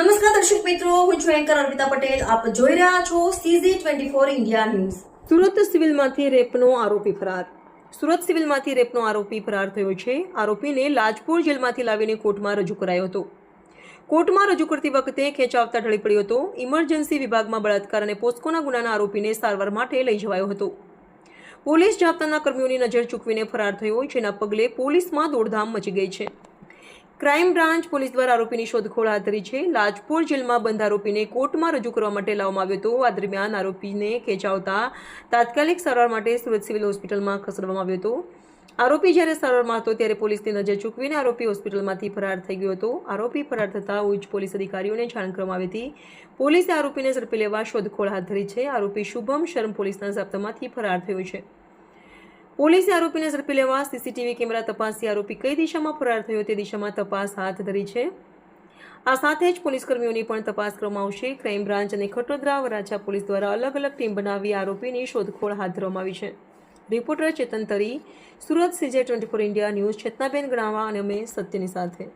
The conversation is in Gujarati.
દર્શક મિત્રો, હું છું એન્કર અર્પિતા પટેલ. આપ જોઈ રહ્યા છો CZ twenty four India news Surat સિવિલમાંથી રેપનો આરોપી ફરાર. સુરત સિવિલમાંથી રેપનો આરોપી ફરાર થયો છે. આરોપીને લાજપુર જેલમાંથી લાવીને કોર્ટમાં રજૂ કરાયો હતો. કોર્ટમાં રજૂ કરતી વખતે ખેંચાવતા ઢળી પડ્યો હતો. ઇમરજન્સી વિભાગમાં બળાત્કાર અને પોસ્કોના ગુનાના આરોપીને સારવાર માટે લઈ જવાયો હતો. પોલીસ જાપ્તાના કર્મીઓની નજર ચૂકવીને ફરાર થયો, જેના પગલે પોલીસમાં દોડધામ મચી ગઈ છે. ક્રાઇમ બ્રાન્ચ પોલીસ દ્વારા આરોપીની શોધખોળ હાથ ધરી છે. લાજપુર જેલમાં બંધ આરોપીને કોર્ટમાં રજૂ કરવા માટે લાવવામાં આવ્યો હતો. આ દરમિયાન આરોપીને ખેંચાવતા તાત્કાલિક સારવાર માટે સુરત સિવિલ હોસ્પિટલમાં ખસેડવામાં આવ્યો હતો. આરોપી જ્યારે સારવારમાં હતો ત્યારે પોલીસની નજર ચૂકવીને આરોપી હોસ્પિટલમાંથી ફરાર થઈ ગયો હતો. આરોપી ફરાર થતાં ઉચ્ચ પોલીસ અધિકારીઓને જાણ કરવામાં આવી હતી. પોલીસે આરોપીને ઝડપી લેવા શોધખોળ હાથ ધરી છે. આરોપી શુભમ શર્મ પોલીસના જપ્તમાંથી ફરાર થયો છે. પોલીસે આરોપીને ઝડપી લેવા સીસીટીવી કેમેરા તપાસી આરોપી કઈ દિશામાં ફરાર થયો તે દિશામાં તપાસ હાથ ધરી છે. આ સાથે જ પોલીસ કર્મીઓની પણ તપાસ કરવામાં આવશે. ક્રાઇમ બ્રાન્ચ અને ખટોદરા વરાછા પોલીસ દ્વારા અલગ અલગ ટીમ બનાવી આરોપીની શોધખોળ હાથ ધરવામાં આવી છે. Reporter Chetan Tari, Surat CG twenty four India news Chetnaben ગણાવા અને અમે સત્યની સાથે.